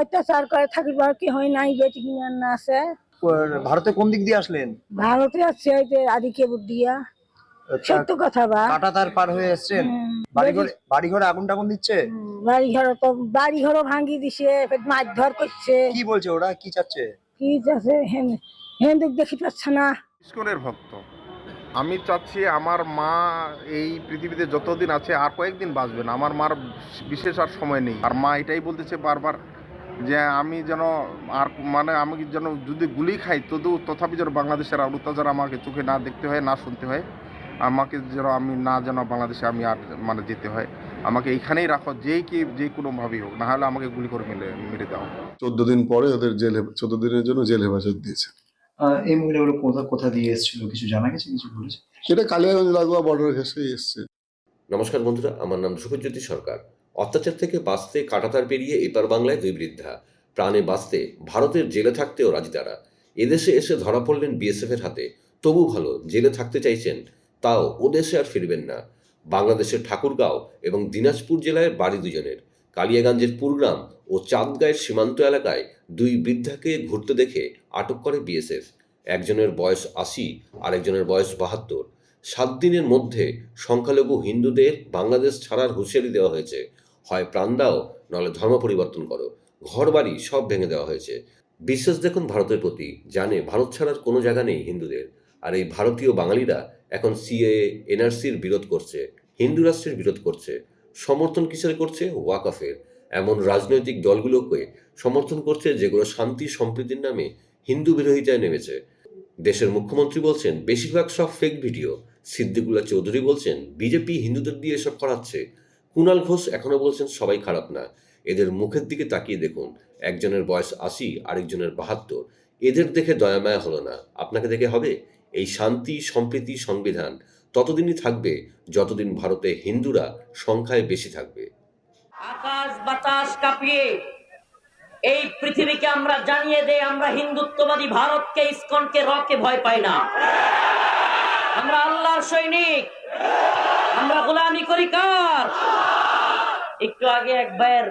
অত্যাচার করে থাকিবার কি হয় নাই বেটি কিনে না আছে। ভারতে কোন দিক দিয়ে আসলেন? ভারতে আছে এই যে আদিকে বুদ্ধিয়া সত্য কথা বা। কাটা তার পার হয়ে এসছেন? হুম। বাড়ি ঘরে বাড়ি ঘরে আগুন টাগুন দিচ্ছে? বাড়ি ঘর তো বাড়ি ঘরও ভাঙ্গি দিছে মারধর করছে। কি বলছে ওরা? কি চাচ্ছে? কি আছে হেন্দুক দেখি পাচ্ছে না। ইস্কনের ভক্ত। আমি চাচ্ছি আমার মা এই পৃথিবীতে যতদিন আছে আর কয়েকদিন বাঁচবেন আমার মার বিশেষ আর সময় নেই। আর মা এটাই বলতেছে বারবার যে আমি যেন আর মানে আমি যেন যদি গুলি খাই তবু তথাপি যেন বাংলাদেশের আর অত্যাচার আমাকে চোখে না দেখতে হয় না শুনতে হয়। আমাকে যেন আমি না যেন বাংলাদেশে আমি আর মানে যেতে হয়। আমাকে এইখানেই রাখো যেই কি যে কোনো কোনোভাবেই হোক না হলে আমাকে গুলি করে মেরে মেরে দাও। চোদ্দ দিন পরে ওদের জেল চোদ্দ দিনের জন্য জেল হেফাজত দিয়েছে। এই মহিলাগুলো কোথা কোথা দিয়ে এসেছিল? কিছু জানা গেছে? কিছু বলেছে? সেটা কালিয়াগঞ্জ লাগোয়া বর্ডার ঘেসে এসছে। নমস্কার বন্ধুরা আমার নাম ধ্রুবজ্যোতি সরকার। অত্যাচার থেকে বাঁচতে কাটাতার পেরিয়ে এপার বাংলায় দুই বৃদ্ধা। প্রাণে বাঁচতে ভারতের জেলে থাকতেও রাজি তারা। এদেশে এসে ধরা পড়লেন বিএসএফ এর হাতে। তবু ভালো, জেলে থাকতে চাইছেন, তাও ও দেশে আর ফিরবেন না। বাংলাদেশের ঠাকুরগাঁও এবং দিনাজপুর জেলায় বাড়ি দুজনের। কালিয়াগঞ্জের পুরগ্রাম ও চাঁদগাঁয়ের সীমান্ত এলাকায় দুই বৃদ্ধাকে ঘুরতে দেখে আটক করে বিএসএফ। একজনের বয়স আশি, আরেকজনের বয়স বাহাত্তর। সাত দিনের মধ্যে সংখ্যালঘু হিন্দুদের বাংলাদেশ ছাড়ার হুঁশিয়ারি দেওয়া হয়েছে। হয় প্রাণ দাও নাহলে ধর্ম পরিবর্তন করো। ঘরবাড়ি সব ভেঙে দেওয়া হয়েছে। বিশ্বাস দেখুন ভারতের প্রতি, জানে ভারত ছাড়ার কোনো জায়গা নেই হিন্দুদের। আর এই ভারতীয় বাঙালিরা এখন সিএ এনআরসির বিরোধ করছে, হিন্দু রাষ্ট্রের বিরোধ করছে। সমর্থন কিসের করছে? ওয়াকফের। এমন রাজনৈতিক দলগুলোকে সমর্থন করছে যেগুলো শান্তি, সম্প্রীতির নামে হিন্দু বিরোধিতায় নেমেছে। দেশের মুখ্যমন্ত্রী বলছেন, বেশিরভাগ সব ফেক ভিডিও সিদ্দিকুল্লা চৌধুরী বলছেন, বিজেপি হিন্দুদের দিয়ে এসব করাচ্ছে। কুণাল ঘোষ এখনও বলছেন, সবাই খারাপ না। এদের মুখের দিকে তাকিয়ে দেখুন। একজনের বয়স আশি, আরেকজনের বাহাত্তর। এদের দেখে দয়ামায়া হলো না। আপনাকে দেখে হবে? এই শান্তি, সম্প্রীতি, সংবিধান ততদিনই থাকবে যতদিন ভারতে হিন্দুরা সংখ্যায় বেশি থাকবে। আকাশ বাতাস কাঁপিয়ে এই পৃথিবীকে আমরা জানিয়ে দেই, আমরা হিন্দুত্ববাদী ভারতকে, ইসকনকে রকে ভয় পাই না। আমরা আল্লাহর সৈনিক। আমরা গোলামি করি কার? একটু আগে একবার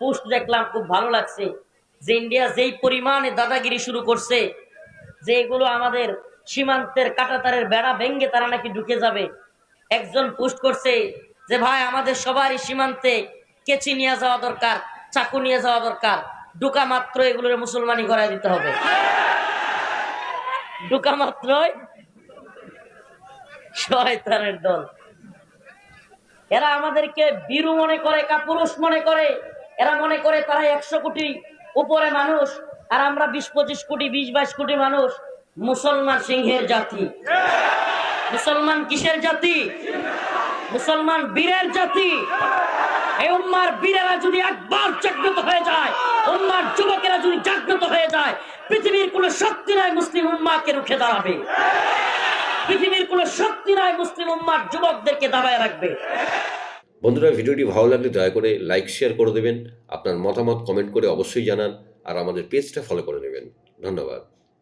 পোস্ট দেখলাম, খুব ভালো লাগছে। যে ইন্ডিয়া যেই পরিমাণে দাদাগিরি শুরু করছে, যে এগুলো আমাদের সীমান্তের কাটাতারের বেড়া ভেঙ্গে তারা নাকি ঢুকে যাবে। একজন পোস্ট করছে যে, ভাই, আমাদের সবারই সীমান্তে কেচি নিয়ে যাওয়া দরকার, চাকু নিয়ে যাওয়া দরকার। ঢুকা মাত্র এগুলোর মুসলমানি করাই দিতে হবে। ঢুকা মাত্রই শয়তানের দল। এরা আমাদেরকে বীরু মনে করে, কাপুরুষ মনে করে। এরা মনে করে তারা একশো কোটি উপরে মানুষ, আর আমরা বিশ পঁচিশ কোটি বিশ বাইশ কোটি মানুষ। মুসলমান সিংহের জাতি। মুসলমান কিসের জাতি? মুসলমান বীরের জাতি। এই উম্মার বীরেরা যদি একবার জাগ্রত হয়ে যায়, উম্মার যুবকেরা যদি জাগ্রত হয়ে যায়, পৃথিবীর কোন শক্তি নাই মুসলিম উম্মাকে রুখে দাঁড়াবে। পৃথিবীর কোন শক্তি নাই মুসলিম উম্মার যুবকদেরকে দাঁড়ায় রাখবে। বন্ধুরা, ভিডিওটি ভালো লাগলে দয়া করে লাইক শেয়ার করে দেবেন। আপনার মতামত কমেন্ট করে অবশ্যই জানান আর আমাদের পেজটা ফলো করে নেবেন। ধন্যবাদ।